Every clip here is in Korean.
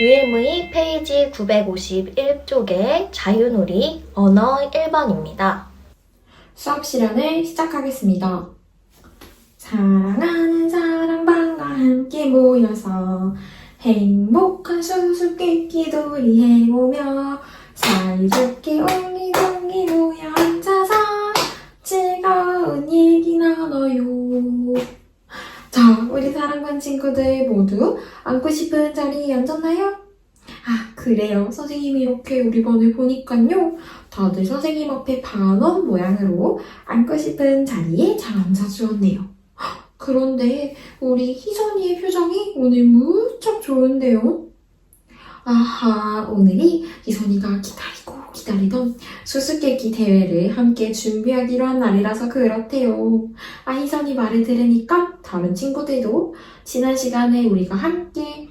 유일무이 페이지 951쪽의 자유놀이 언어 1번입니다. 수업 실현을 시작하겠습니다. 사랑하는 사랑방과 함께 모여서 행복한 수수께끼 놀이 해보며 사이좋게 옹기종기 모여 앉아서 즐거운 얘기 나눠요. 자, 우리 사랑반 친구들 모두 앉고 싶은 자리에 앉았나요? 아, 그래요. 선생님이 이렇게 우리 반을 보니까요. 다들 선생님 앞에 반원 모양으로 앉고 싶은 자리에 잘 앉아주었네요. 헉, 그런데 우리 희선이의 표정이 오늘 무척 좋은데요? 아하, 오늘이 희선이가 기다리고 기다리던 수수께끼 대회를 함께 준비하기로 한 날이라서 그렇대요. 아, 희선이 말을 들으니까 다른 친구들도 지난 시간에 우리가 함께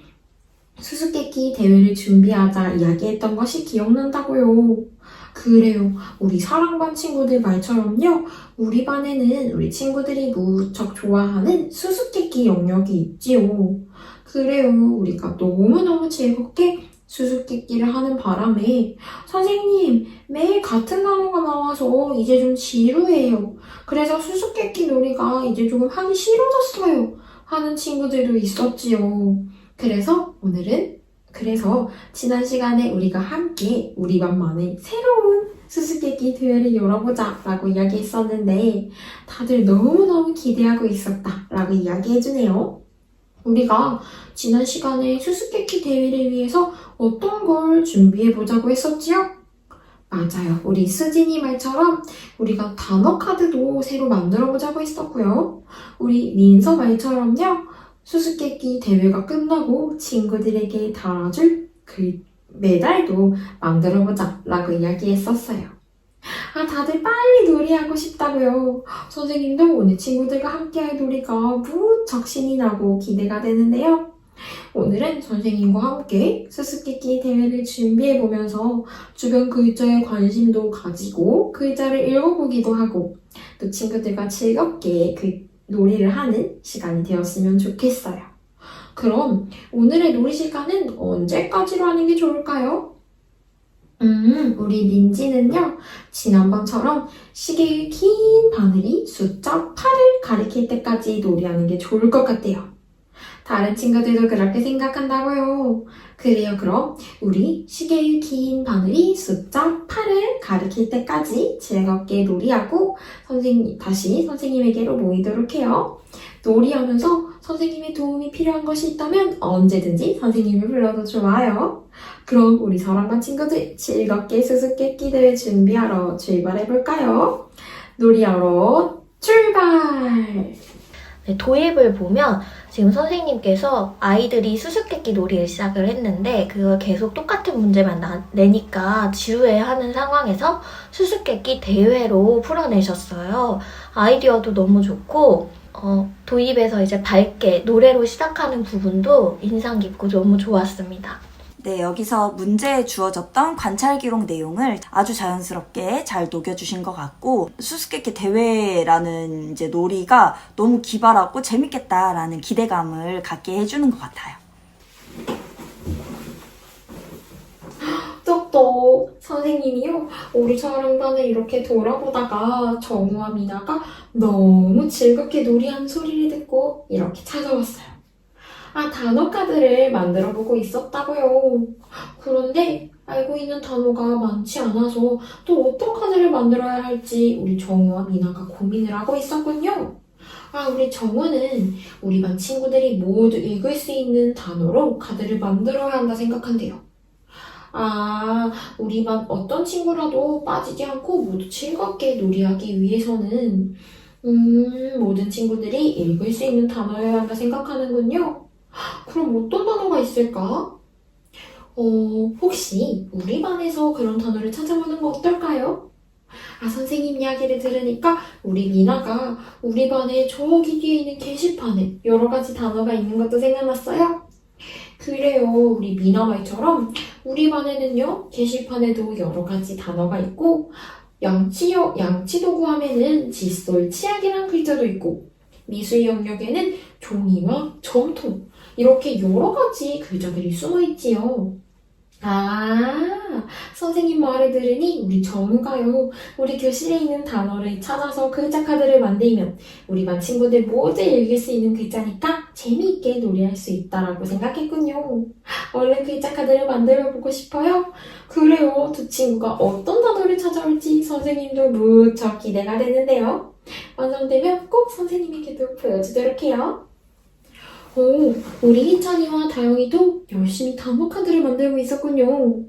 수수께끼 대회를 준비하자 이야기했던 것이 기억난다고요. 그래요. 우리 사랑반 친구들 말처럼요. 우리 반에는 우리 친구들이 무척 좋아하는 수수께끼 영역이 있지요. 그래요. 우리가 너무너무 즐겁게 수수께끼를 하는 바람에 선생님 매일 같은 단어가 나와서 이제 좀 지루해요. 그래서 수수께끼 놀이가 이제 조금 하기 싫어졌어요. 하는 친구들도 있었지요. 그래서 오늘은 그래서 지난 시간에 우리가 함께 우리 반만의 새로운 수수께끼 대회를 열어보자 라고 이야기했었는데 다들 너무너무 기대하고 있었다 라고 이야기해주네요. 우리가 지난 시간에 수수께끼 대회를 위해서 어떤 걸 준비해 보자고 했었지요? 맞아요. 우리 수진이 말처럼 우리가 단어 카드도 새로 만들어 보자고 했었고요. 우리 민서 말처럼요. 수수께끼 대회가 끝나고 친구들에게 달아줄 그 메달도 만들어 보자 라고 이야기했었어요. 아, 다들 빨리 놀이하고 싶다고요. 선생님도 오늘 친구들과 함께할 놀이가 무척 신이 나고 기대가 되는데요. 오늘은 선생님과 함께 수수께끼 대회를 준비해보면서 주변 글자에 관심도 가지고 글자를 읽어보기도 하고 또 친구들과 즐겁게 그 놀이를 하는 시간이 되었으면 좋겠어요. 그럼 오늘의 놀이 시간은 언제까지로 하는 게 좋을까요? 음, 우리 민지는요, 지난번처럼 시계의 긴 바늘이 숫자 8을 가리킬 때까지 놀이하는 게 좋을 것 같아요. 다른 친구들도 그렇게 생각한다고요. 그래요, 그럼 우리 시계의 긴 바늘이 숫자 8을 가리킬 때까지 즐겁게 놀이하고 선생님, 다시 선생님에게로 모이도록 해요. 놀이하면서 선생님의 도움이 필요한 것이 있다면 언제든지 선생님을 불러도 좋아요. 그럼 우리 사랑반 친구들 즐겁게 수수께끼들 준비하러 출발해볼까요? 놀이하러 출발! 네, 도입을 보면 지금 선생님께서 아이들이 수수께끼 놀이를 시작을 했는데 그걸 계속 똑같은 문제만 나- 내니까 지루해하는 상황에서 수수께끼 대회로 풀어내셨어요. 아이디어도 너무 좋고 어, 도입에서 이제 밝게 노래로 시작하는 부분도 인상 깊고 너무 좋았습니다. 네, 여기서 문제에 주어졌던 관찰 기록 내용을 아주 자연스럽게 잘 녹여주신 것 같고, 수수께끼 대회라는 이제 놀이가 너무 기발하고 재밌겠다라는 기대감을 갖게 해주는 것 같아요. 똑똑 선생님이요 우리 사랑반을 이렇게 돌아보다가 정우와 미나가 너무 즐겁게 놀이하는 소리를 듣고 이렇게 찾아왔어요. 아 단어 카드를 만들어 보고 있었다고요. 그런데 알고 있는 단어가 많지 않아서 또 어떤 카드를 만들어야 할지 우리 정우와 미나가 고민을 하고 있었군요. 아 우리 정우는 우리 반 친구들이 모두 읽을 수 있는 단어로 카드를 만들어야 한다 생각한대요. 아, 우리 반 어떤 친구라도 빠지지 않고 모두 즐겁게 놀이하기 위해서는, 음, 모든 친구들이 읽을 수 있는 단어여야 한다 생각하는군요. 그럼 어떤 단어가 있을까? 어, 혹시 우리 반에서 그런 단어를 찾아보는 거 어떨까요? 아, 선생님 이야기를 들으니까 우리 미나가 우리 반에 저기 뒤에 있는 게시판에 여러 가지 단어가 있는 것도 생각났어요. 그래요. 우리 미나 말처럼 우리 반에는요, 게시판에도 여러 가지 단어가 있고, 양치요, 양치도구 하면은 칫솔, 치약이란 글자도 있고, 미술 영역에는 종이와 점토, 이렇게 여러 가지 글자들이 숨어 있지요. 아, 선생님 말을 들으니 우리 전무가요. 우리 교실에 있는 단어를 찾아서 글자 카드를 만들면 우리 반 친구들 모두 읽을 수 있는 글자니까 재미있게 놀이할 수 있다라고 생각했군요. 얼른 글자 카드를 만들어 보고 싶어요. 그래요. 두 친구가 어떤 단어를 찾아올지 선생님도 무척 기대가 되는데요. 완성되면 꼭 선생님에게도 보여주도록 해요. 오, 우리 희찬이와 다영이도 열심히 단어 카드를 만들고 있었군요.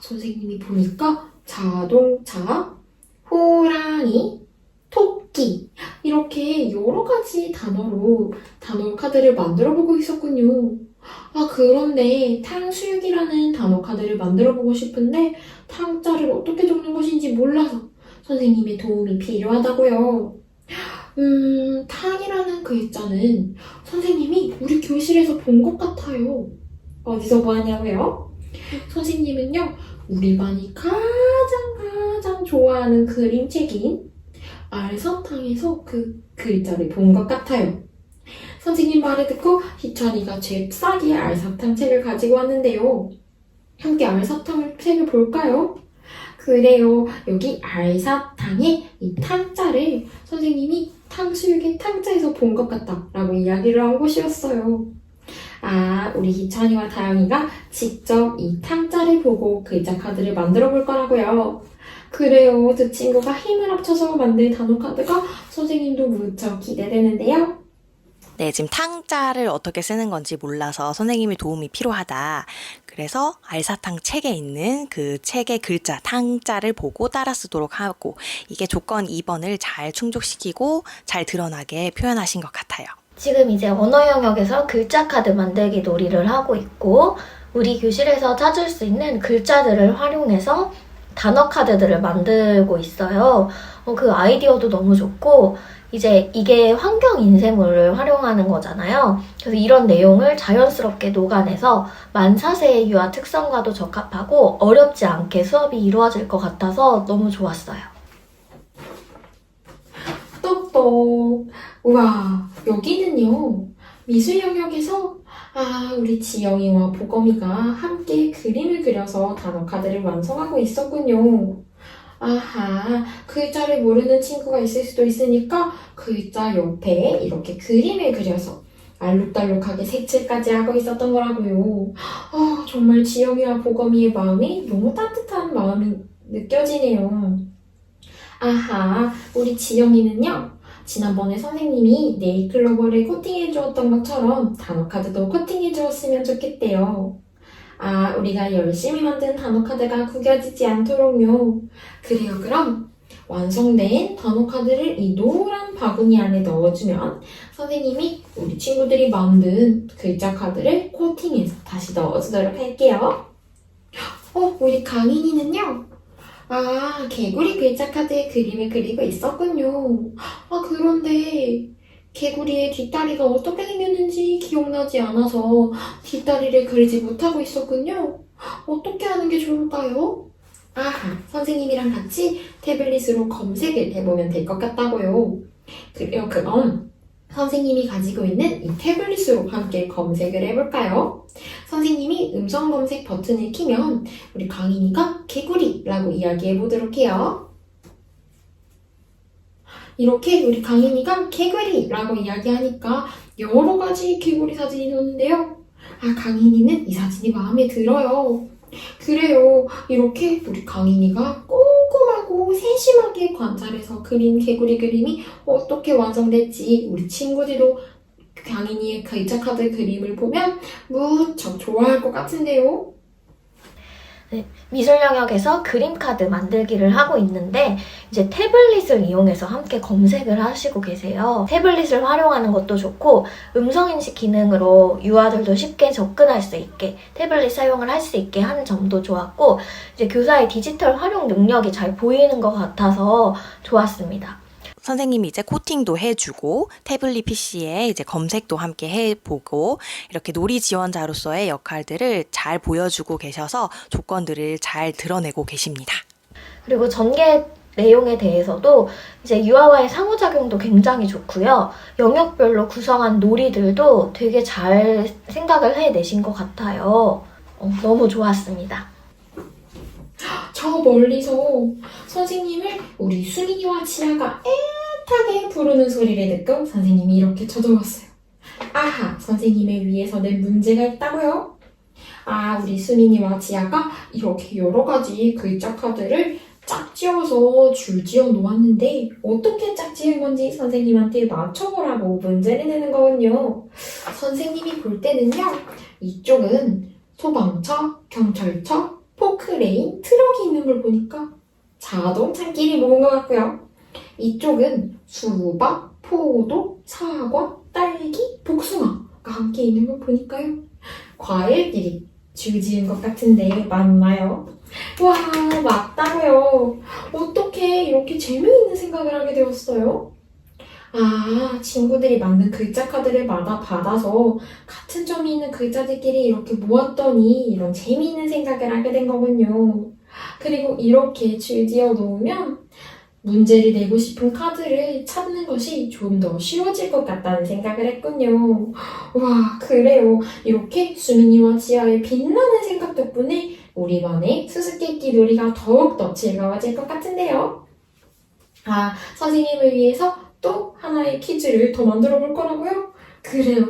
선생님이 보니까 자동차, 호랑이, 토끼 이렇게 여러 가지 단어로 단어 카드를 만들어 보고 있었군요. 아, 그런데 탕수육이라는 단어 카드를 만들어 보고 싶은데 탕자를 어떻게 적는 것인지 몰라서 선생님의 도움이 필요하다고요. 음, 탕이라는 글자는 선생님이 우리 교실에서 본 것 같아요. 어디서 보았냐고요? 선생님은요, 우리 반이 가장 가장 좋아하는 그림책인 알사탕에서 그 글자를 본 것 같아요. 선생님 말을 듣고 희찬이가 잽싸게 알사탕 책을 가지고 왔는데요. 함께 알사탕 책을 볼까요? 그래요. 여기 알사탕에 이 탕자를 선생님이 탕수육의 탕자에서 본 것 같다 라고 이야기를 한 곳이었어요. 아, 우리 희찬이와 다영이가 직접 이 탕자를 보고 글자 카드를 만들어 볼 거라고요. 그래요. 두 친구가 힘을 합쳐서 만든 단어 카드가 선생님도 무척 기대되는데요. 네, 지금 탕자를 어떻게 쓰는 건지 몰라서 선생님의 도움이 필요하다. 그래서 알사탕 책에 있는 그 책의 글자, 탕자를 보고 따라 쓰도록 하고, 이게 조건 2번을 잘 충족시키고 잘 드러나게 표현하신 것 같아요. 지금 이제 언어 영역에서 글자 카드 만들기 놀이를 하고 있고, 우리 교실에서 찾을 수 있는 글자들을 활용해서 단어 카드들을 만들고 있어요. 어, 그 아이디어도 너무 좋고, 이제 이게 환경 인쇄물을 활용하는 거잖아요. 그래서 이런 내용을 자연스럽게 녹아내서 만사세의 유아 특성과도 적합하고 어렵지 않게 수업이 이루어질 것 같아서 너무 좋았어요. 똑똑. 우와, 여기는요. 미술 영역에서 아, 우리 지영이와 보검이가 함께 그림을 그려서 단어 카드를 완성하고 있었군요. 아하, 글자를 모르는 친구가 있을 수도 있으니까 글자 옆에 이렇게 그림을 그려서 알록달록하게 색칠까지 하고 있었던 거라고요. 아, 정말 지영이와 보검이의 마음이 너무 따뜻한 마음이 느껴지네요. 아하, 우리 지영이는요. 지난번에 선생님이 네일클로버를 코팅해 주었던 것처럼 단어카드도 코팅해 주었으면 좋겠대요. 아, 우리가 열심히 만든 단어 카드가 구겨지지 않도록요. 그래요, 그럼 완성된 단어 카드를 이 노란 바구니 안에 넣어주면 선생님이 우리 친구들이 만든 글자 카드를 코팅해서 다시 넣어주도록 할게요. 어, 우리 강인이는요? 아, 개구리 글자 카드에 그림을 그리고 있었군요. 아, 그런데 개구리의 뒷다리가 어떻게 생겼는지 기억나지 않아서 뒷다리를 그리지 못하고 있었군요. 어떻게 하는 게 좋을까요? 아하, 선생님이랑 같이 태블릿으로 검색을 해보면 될 것 같다고요. 그래요, 그럼 선생님이 가지고 있는 이 태블릿으로 함께 검색을 해볼까요? 선생님이 음성 검색 버튼을 키면 우리 강인이가 개구리라고 이야기해 보도록 해요. 이렇게 우리 강인이가 개구리라고 이야기하니까 여러 가지 개구리 사진이 나오는데요. 아, 강인이는 이 사진이 마음에 들어요. 그래요. 이렇게 우리 강인이가 꼼꼼하고 세심하게 관찰해서 그린 개구리 그림이 어떻게 완성될지 우리 친구들도 강인이의 글자 카드 그림을 보면 무척 좋아할 것 같은데요. 미술 영역에서 그림 카드 만들기를 하고 있는데 이제 태블릿을 이용해서 함께 검색을 하시고 계세요. 태블릿을 활용하는 것도 좋고 음성 인식 기능으로 유아들도 쉽게 접근할 수 있게 태블릿 사용을 할 수 있게 하는 점도 좋았고 이제 교사의 디지털 활용 능력이 잘 보이는 것 같아서 좋았습니다. 선생님이 이제 코팅도 해주고 태블릿 PC에 이제 검색도 함께 해보고 이렇게 놀이 지원자로서의 역할들을 잘 보여주고 계셔서 조건들을 잘 드러내고 계십니다. 그리고 전개 내용에 대해서도 이제 유아와의 상호작용도 굉장히 좋고요. 영역별로 구성한 놀이들도 되게 잘 생각을 해내신 것 같아요. 어, 너무 좋았습니다. 저 멀리서 선생님을 우리 수민이와 지아가 애타게 부르는 소리를 듣고 선생님이 이렇게 쳐들어왔어요. 아하, 선생님의 위에서 낸 문제가 있다고요? 아, 우리 수민이와 지아가 이렇게 여러 가지 글자 카드를 짝지어서 줄지어 놓았는데 어떻게 짝지은 건지 선생님한테 맞춰보라고 문제를 내는 거군요. 선생님이 볼 때는요, 이쪽은 소방차, 경찰차, 포크레인, 트럭이 있는 걸 보니까 자동차끼리 모은 것 같고요. 이쪽은 수박, 포도, 사과, 딸기, 복숭아가 함께 있는 걸 보니까요. 과일끼리 줄지은 것 같은데 맞나요? 와 맞다고요. 어떻게 이렇게 재미있는 생각을 하게 되었어요? 아 친구들이 만든 글자 카드를 받아 받아서 같은 점이 있는 글자들끼리 이렇게 모았더니 이런 재미있는 생각을 하게 된 거군요. 그리고 이렇게 줄지어 놓으면 문제를 내고 싶은 카드를 찾는 것이 좀 더 쉬워질 것 같다는 생각을 했군요. 와, 그래요. 이렇게 수민이와 지아의 빛나는 생각 덕분에 우리 반의 수수께끼 놀이가 더욱더 즐거워질 것 같은데요. 아, 선생님을 위해서 또 하나의 퀴즈를 더 만들어 볼 거라고요? 그래요.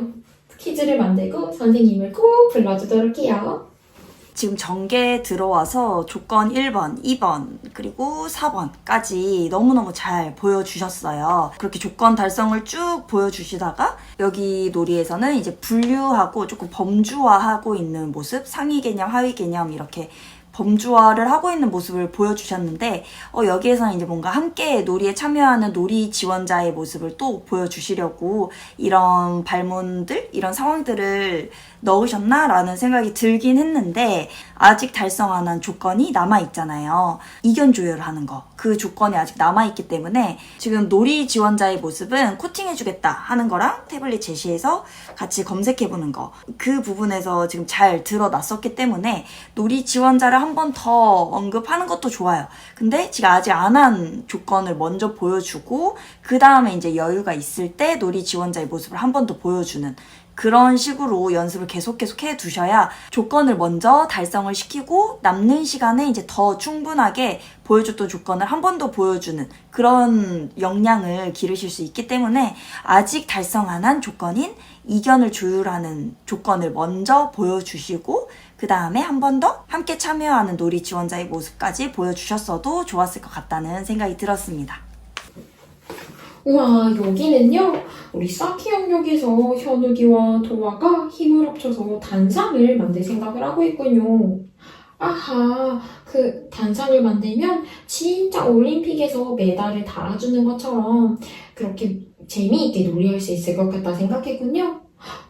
퀴즈를 만들고 선생님을 꼭 불러주도록 해요. 지금 전개에 들어와서 조건 1번, 2번, 그리고 4번까지 너무너무 잘 보여주셨어요. 그렇게 조건 달성을 쭉 보여주시다가 여기 놀이에서는 이제 분류하고 조금 범주화하고 있는 모습, 상위 개념, 하위 개념 이렇게 범주화를 하고 있는 모습을 보여주셨는데 어, 여기에서는 이제 뭔가 함께 놀이에 참여하는 놀이 지원자의 모습을 또 보여주시려고 이런 발문들, 이런 상황들을 넣으셨나라는 생각이 들긴 했는데 아직 달성 안 한 조건이 남아있잖아요. 이견 조율을 하는 거. 그 조건이 아직 남아있기 때문에 지금 놀이 지원자의 모습은 코팅해주겠다 하는 거랑 태블릿 제시해서 같이 검색해보는 거. 그 부분에서 지금 잘 드러났었기 때문에 놀이 지원자를 한 번 더 언급하는 것도 좋아요. 근데 지금 아직 안 한 조건을 먼저 보여주고 그 다음에 이제 여유가 있을 때 놀이 지원자의 모습을 한 번 더 보여주는 그런 식으로 연습을 계속 계속 해 두셔야 조건을 먼저 달성을 시키고 남는 시간에 이제 더 충분하게 보여줬던 조건을 한 번 더 보여주는 그런 역량을 기르실 수 있기 때문에 아직 달성 안 한 조건인 이견을 조율하는 조건을 먼저 보여주시고 그 다음에 한 번 더 함께 참여하는 놀이 지원자의 모습까지 보여주셨어도 좋았을 것 같다는 생각이 들었습니다. 우와, 여기는요, 우리 사키 영역에서 현욱이와 도화가 힘을 합쳐서 단상을 만들 생각을 하고 있군요. 아하, 그 단상을 만들면 진짜 올림픽에서 메달을 달아주는 것처럼 그렇게 재미있게 놀이할 수 있을 것 같다 생각했군요.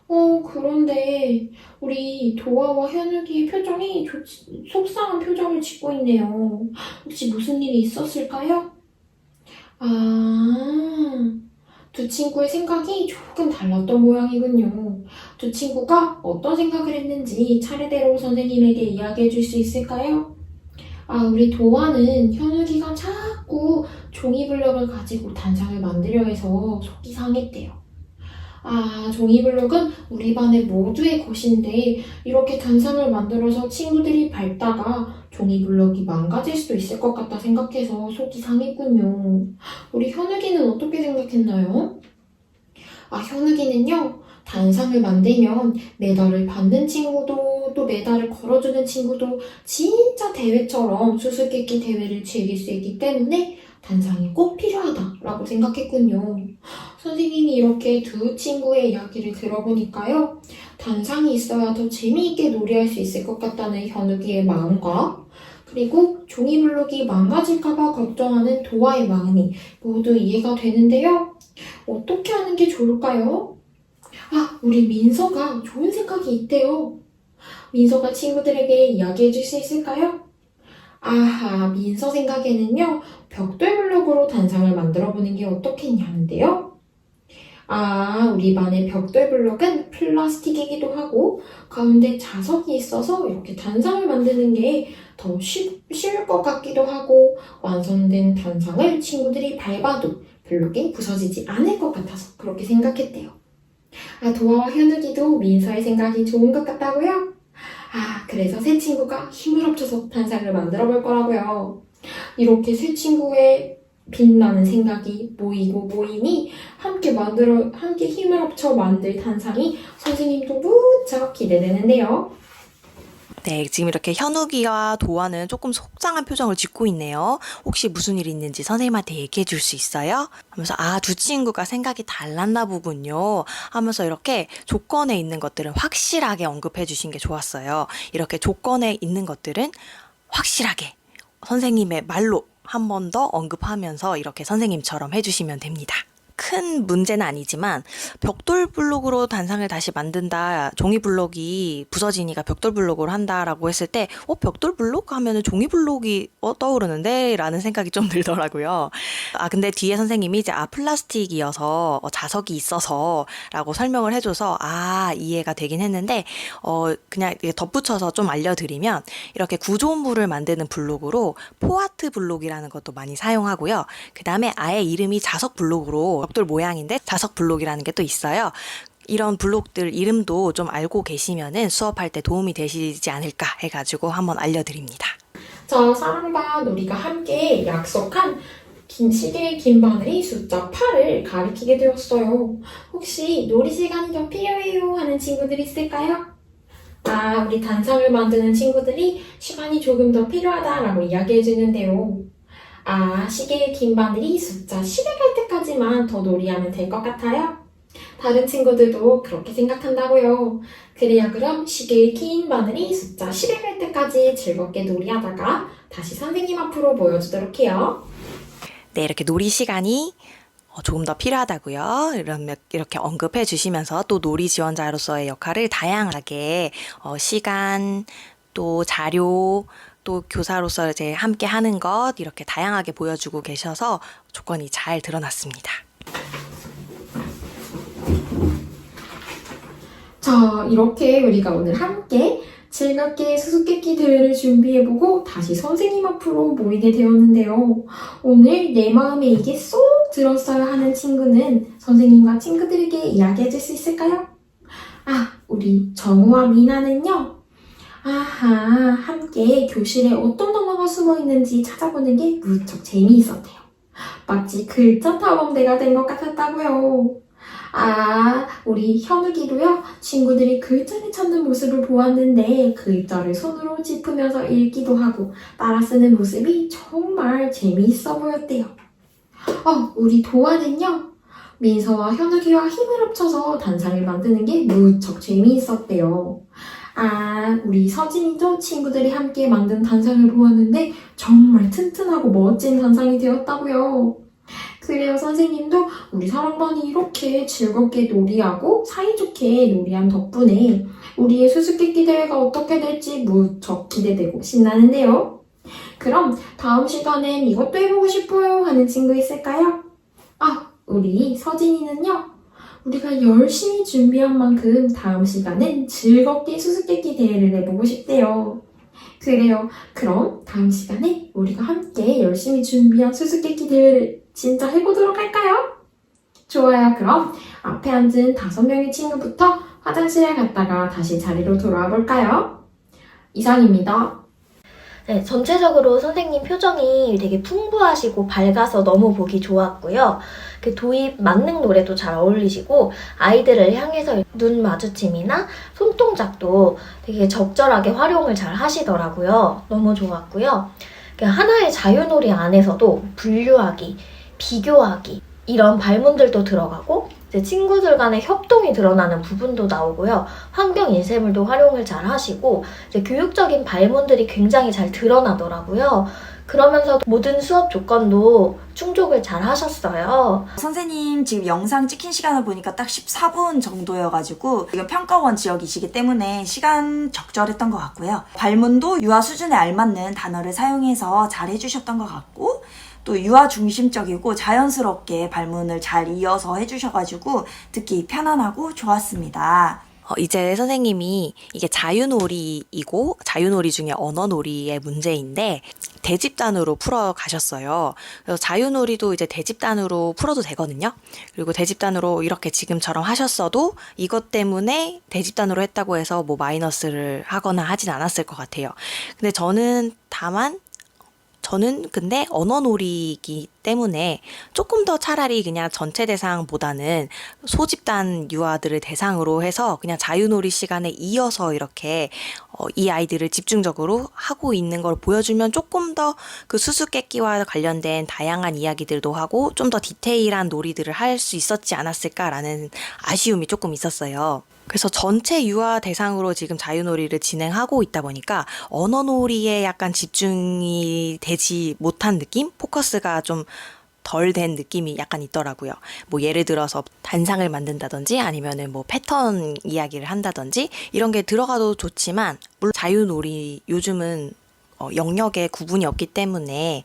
어, 그런데 우리 도화와 현욱이의 표정이 속상한 표정을 짓고 있네요. 혹시 무슨 일이 있었을까요? 아, 두 친구의 생각이 조금 달랐던 모양이군요. 두 친구가 어떤 생각을 했는지 차례대로 선생님에게 이야기해 줄 수 있을까요? 아, 우리 도화는 현욱이가 자꾸 종이 블럭을 가지고 단상을 만들려 해서 속이 상했대요. 아, 종이블럭은 우리 반의 모두의 것인데 이렇게 단상을 만들어서 친구들이 밟다가 종이블럭이 망가질 수도 있을 것 같다 생각해서 속이 상했군요. 우리 현욱이는 어떻게 생각했나요? 아, 현욱이는요, 단상을 만들면 메달을 받는 친구도 또 메달을 걸어주는 친구도 진짜 대회처럼 수수께끼 대회를 즐길 수 있기 때문에 단상이 꼭 필요하다라고 생각했군요. 선생님이 이렇게 두 친구의 이야기를 들어보니까요, 단상이 있어야 더 재미있게 놀이할 수 있을 것 같다는 현욱이의 마음과 그리고 종이블록이 망가질까봐 걱정하는 도화의 마음이 모두 이해가 되는데요. 어떻게 하는 게 좋을까요? 아, 우리 민서가 좋은 생각이 있대요. 민서가 친구들에게 이야기해 줄 수 있을까요? 아하, 민서 생각에는요, 벽돌 블록으로 단상을 만들어 보는 게 어떻겠냐는데요. 아, 우리 반의 벽돌 블록은 플라스틱이기도 하고 가운데 자석이 있어서 이렇게 단상을 만드는 게 더 쉬울 것 같기도 하고 완성된 단상을 친구들이 밟아도 블록이 부서지지 않을 것 같아서 그렇게 생각했대요. 아, 도아와 현욱이도 민서의 생각이 좋은 것 같다고요? 아, 그래서 새 친구가 힘을 합쳐서 단상을 만들어 볼 거라고요. 이렇게 새 친구의 빛나는 생각이 모이고 모이니 함께 만들어, 함께 힘을 합쳐 만들 단상이 선생님도 무척 기대되는데요. 네, 지금 이렇게 현욱이와 도아는 조금 속상한 표정을 짓고 있네요. 혹시 무슨 일이 있는지 선생님한테 얘기해 줄 수 있어요? 하면서, 아, 두 친구가 생각이 달랐나 보군요. 하면서 이렇게 조건에 있는 것들은 확실하게 언급해 주신 게 좋았어요. 이렇게 조건에 있는 것들은 확실하게 선생님의 말로 한 번 더 언급하면서 이렇게 선생님처럼 해주시면 됩니다. 큰 문제는 아니지만 벽돌 블록으로 단상을 다시 만든다. 종이 블록이 부서지니까 벽돌 블록으로 한다라고 했을 때, 어, 벽돌 블록 하면은 종이 블록이 어, 떠오르는데? 라는 생각이 좀 들더라고요. 아, 근데 뒤에 선생님이 이제, 아, 플라스틱이어서, 어, 자석이 있어서 라고 설명을 해줘서, 아, 이해가 되긴 했는데, 어, 그냥 덧붙여서 좀 알려드리면, 이렇게 구조물을 만드는 블록으로 포아트 블록이라는 것도 많이 사용하고요. 그 다음에 아예 이름이 자석 블록으로 벽돌 모양인데 자석 블록이라는 게 또 있어요. 이런 블록들 이름도 좀 알고 계시면은 수업할 때 도움이 되시지 않을까 해가지고 한번 알려드립니다. 저 사랑반 우리가 함께 약속한 긴 시계의 긴 바늘이 숫자 8을 가리키게 되었어요. 혹시 놀이 시간이 더 필요해요 하는 친구들 있을까요? 아, 우리 단상을 만드는 친구들이 시간이 조금 더 필요하다라고 이야기해 주는데요. 아, 시계의 긴 바늘이 숫자 10에 갈 때까지만 더 놀이하면 될 것 같아요? 다른 친구들도 그렇게 생각한다고요. 그래야 그럼 시계의 긴 바늘이 숫자 10에 갈 때까지 즐겁게 놀이하다가 다시 선생님 앞으로 모여주도록 해요. 네, 이렇게 놀이 시간이 어, 조금 더 필요하다고요. 이런 이렇게 언급해 주시면서 또 놀이 지원자로서의 역할을 다양하게 어, 시간 또 자료 또 교사로서 이제 함께 하는 것 이렇게 다양하게 보여주고 계셔서 조건이 잘 드러났습니다. 자, 이렇게 우리가 오늘 함께 즐겁게 수수께끼 대회를 준비해보고 다시 선생님 앞으로 모이게 되었는데요. 오늘 내 마음에 이게 쏙 들었어야 하는 친구는 선생님과 친구들에게 이야기해줄 수 있을까요? 아, 우리 정우와 미나는요. 아하, 함께 교실에 어떤 단어가 숨어 있는지 찾아보는 게 무척 재미있었대요. 마치 글자 탐험대가 된 것 같았다고요. 아, 우리 현욱이도요, 친구들이 글자를 찾는 모습을 보았는데, 글자를 손으로 짚으면서 읽기도 하고, 따라 쓰는 모습이 정말 재미있어 보였대요. 어, 우리 도아는요, 민서와 현욱이와 힘을 합쳐서 단상을 만드는 게 무척 재미있었대요. 아, 우리 서진이도 친구들이 함께 만든 단상을 보았는데, 정말 튼튼하고 멋진 단상이 되었다고요. 그래요, 선생님도 우리 사랑반이 이렇게 즐겁게 놀이하고 사이좋게 놀이한 덕분에 우리의 수수께끼 대회가 어떻게 될지 무척 기대되고 신나는데요. 그럼 다음 시간엔 이것도 해보고 싶어요 하는 친구 있을까요? 아, 우리 서진이는요. 우리가 열심히 준비한 만큼 다음 시간엔 즐겁게 수수께끼 대회를 해보고 싶대요. 그래요. 그럼 다음 시간에 우리가 함께 열심히 준비한 수수께끼 대회를 진짜 해보도록 할까요? 좋아요. 그럼 앞에 앉은 다섯 명의 친구부터 화장실에 갔다가 다시 자리로 돌아와 볼까요? 이상입니다. 네, 전체적으로 선생님 표정이 되게 풍부하시고 밝아서 너무 보기 좋았고요. 그 도입 만능 노래도 잘 어울리시고 아이들을 향해서 눈 마주침이나 손동작도 되게 적절하게 활용을 잘 하시더라고요. 너무 좋았고요. 그 하나의 자유놀이 안에서도 분류하기, 비교하기 이런 발문들도 들어가고 친구들 간의 협동이 드러나는 부분도 나오고요. 환경 인쇄물도 활용을 잘 하시고 교육적인 발문들이 굉장히 잘 드러나더라고요. 그러면서 모든 수업 조건도 충족을 잘 하셨어요. 선생님 지금 영상 찍힌 시간을 보니까 딱 14분 정도여가지고 지금 평가원 지역이시기 때문에 시간 적절했던 것 같고요. 발문도 유아 수준에 알맞는 단어를 사용해서 잘 해주셨던 것 같고 또 유아 중심적이고 자연스럽게 발문을 잘 이어서 해주셔가지고 듣기 편안하고 좋았습니다. 어, 이제 선생님이 이게 자유놀이이고 자유놀이 중에 언어놀이의 문제인데 대집단으로 풀어 가셨어요. 그래서 자유놀이도 이제 대집단으로 풀어도 되거든요. 그리고 대집단으로 이렇게 지금처럼 하셨어도 이것 때문에 대집단으로 했다고 해서 뭐 마이너스를 하거나 하진 않았을 것 같아요. 근데 저는 다만 저는 근데 언어놀이이기 때문에 조금 더 차라리 그냥 전체 대상보다는 소집단 유아들을 대상으로 해서 그냥 자유놀이 시간에 이어서 이렇게 어, 이 아이들을 집중적으로 하고 있는 걸 보여주면 조금 더 그 수수께끼와 관련된 다양한 이야기들도 하고 좀 더 디테일한 놀이들을 할 수 있었지 않았을까라는 아쉬움이 조금 있었어요. 그래서 전체 유아 대상으로 지금 자유놀이를 진행하고 있다 보니까 언어놀이에 약간 집중이 되지 못한 느낌? 포커스가 좀 덜 된 느낌이 약간 있더라고요. 뭐 예를 들어서 단상을 만든다든지 아니면은 뭐 패턴 이야기를 한다든지 이런 게 들어가도 좋지만 물론 자유놀이 요즘은 어, 영역에 구분이 없기 때문에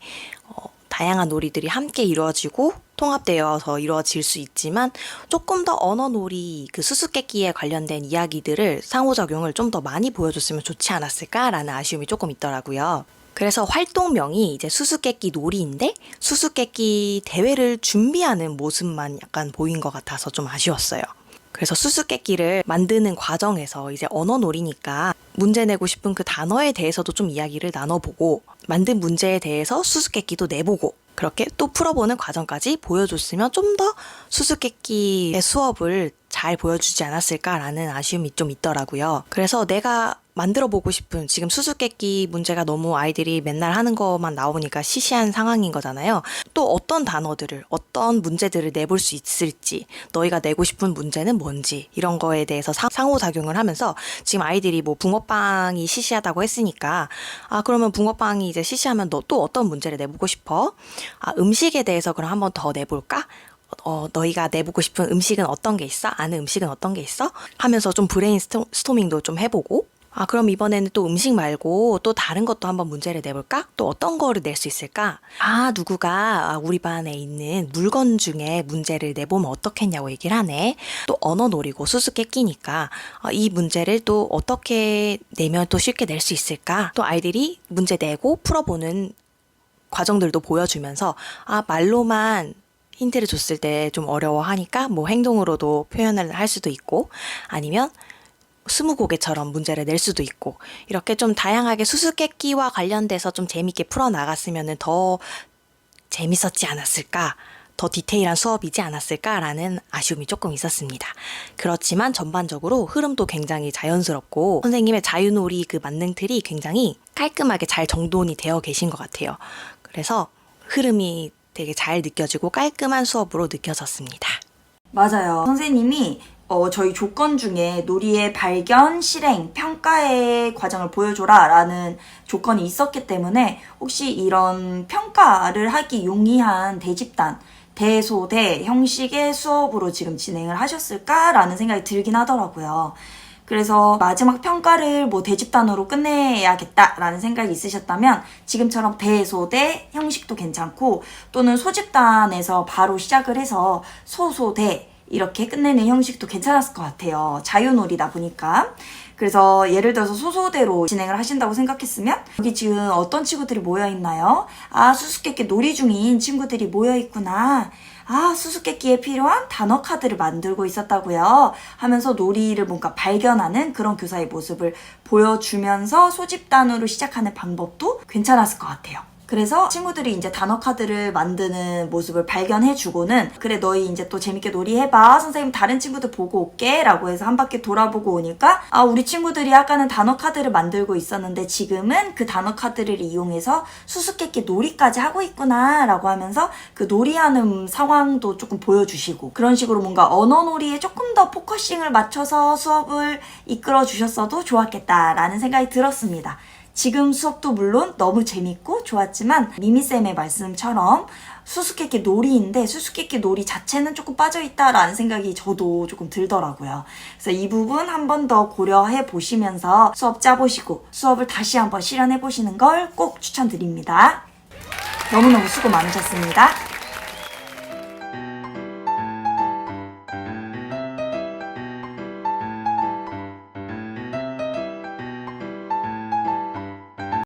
어, 다양한 놀이들이 함께 이루어지고 통합되어서 이루어질 수 있지만 조금 더 언어놀이 그 수수께끼에 관련된 이야기들을 상호작용을 좀 더 많이 보여줬으면 좋지 않았을까라는 아쉬움이 조금 있더라고요. 그래서 활동명이 이제 수수께끼 놀이인데 수수께끼 대회를 준비하는 모습만 약간 보인 것 같아서 좀 아쉬웠어요. 그래서 수수께끼를 만드는 과정에서 이제 언어 놀이니까 문제 내고 싶은 그 단어에 대해서도 좀 이야기를 나눠보고 만든 문제에 대해서 수수께끼도 내보고 그렇게 또 풀어보는 과정까지 보여줬으면 좀 더 수수께끼의 수업을 잘 보여주지 않았을까라는 아쉬움이 좀 있더라고요. 그래서 내가 만들어 보고 싶은 지금 수수께끼 문제가 너무 아이들이 맨날 하는 것만 나오니까 시시한 상황인 거잖아요. 또 어떤 단어들을 어떤 문제들을 내볼 수 있을지 너희가 내고 싶은 문제는 뭔지 이런 거에 대해서 상, 상호작용을 하면서 지금 아이들이 뭐 붕어빵이 시시하다고 했으니까 아 그러면 붕어빵이 이제 시시하면 너 또 어떤 문제를 내보고 싶어? 아 음식에 대해서 그럼 한번 더 내볼까? 어, 너희가 내보고 싶은 음식은 어떤 게 있어? 아는 음식은 어떤 게 있어? 하면서 좀 브레인 스토, 스토밍도 좀 해보고 아, 그럼 이번에는 또 음식 말고 또 다른 것도 한번 문제를 내볼까? 또 어떤 거를 낼 수 있을까? 아, 누구가 아, 우리 반에 있는 물건 중에 문제를 내보면 어떻겠냐고 얘기를 하네. 또 언어 놀이고 수수께끼니까 아, 이 문제를 또 어떻게 내면 또 쉽게 낼 수 있을까? 또 아이들이 문제 내고 풀어보는 과정들도 보여주면서 아, 말로만 힌트를 줬을 때 좀 어려워하니까 뭐 행동으로도 표현을 할 수도 있고 아니면 스무고개처럼 문제를 낼 수도 있고 이렇게 좀 다양하게 수수께끼와 관련돼서 좀 재밌게 풀어 나갔으면 더 재밌었지 않았을까 더 디테일한 수업이지 않았을까라는 아쉬움이 조금 있었습니다. 그렇지만 전반적으로 흐름도 굉장히 자연스럽고 선생님의 자유놀이 그 만능 틀이 굉장히 깔끔하게 잘 정돈이 되어 계신 것 같아요. 그래서 흐름이 되게 잘 느껴지고 깔끔한 수업으로 느껴졌습니다. 맞아요. 선생님이 어, 저희 조건 중에 놀이의 발견, 실행, 평가의 과정을 보여줘라 라는 조건이 있었기 때문에 혹시 이런 평가를 하기 용이한 대집단, 대소대 형식의 수업으로 지금 진행을 하셨을까라는 생각이 들긴 하더라고요. 그래서 마지막 평가를 뭐 대집단으로 끝내야겠다라는 생각이 있으셨다면 지금처럼 대소대 형식도 괜찮고 또는 소집단에서 바로 시작을 해서 소소대 이렇게 끝내는 형식도 괜찮았을 것 같아요. 자유놀이다 보니까. 그래서 예를 들어서 소소대로 진행을 하신다고 생각했으면 여기 지금 어떤 친구들이 모여 있나요? 아 수수께끼 놀이 중인 친구들이 모여 있구나. 아 수수께끼에 필요한 단어 카드를 만들고 있었다고요. 하면서 놀이를 뭔가 발견하는 그런 교사의 모습을 보여주면서 소집단으로 시작하는 방법도 괜찮았을 것 같아요. 그래서 친구들이 이제 단어 카드를 만드는 모습을 발견해 주고는 그래 너희 이제 또 재밌게 놀이해봐. 선생님 다른 친구들 보고 올게. 라고 해서 한 바퀴 돌아보고 오니까 아 우리 친구들이 아까는 단어 카드를 만들고 있었는데 지금은 그 단어 카드를 이용해서 수수께끼 놀이까지 하고 있구나. 라고 하면서 그 놀이하는 상황도 조금 보여주시고 그런 식으로 뭔가 언어 놀이에 조금 더 포커싱을 맞춰서 수업을 이끌어 주셨어도 좋았겠다라는 생각이 들었습니다. 지금 수업도 물론 너무 재밌고 좋았지만 미미쌤의 말씀처럼 수수께끼 놀이인데 수수께끼 놀이 자체는 조금 빠져있다라는 생각이 저도 조금 들더라고요. 그래서 이 부분 한 번 더 고려해 보시면서 수업 짜보시고 수업을 다시 한번 실현해 보시는 걸 꼭 추천드립니다. 너무너무 수고 많으셨습니다.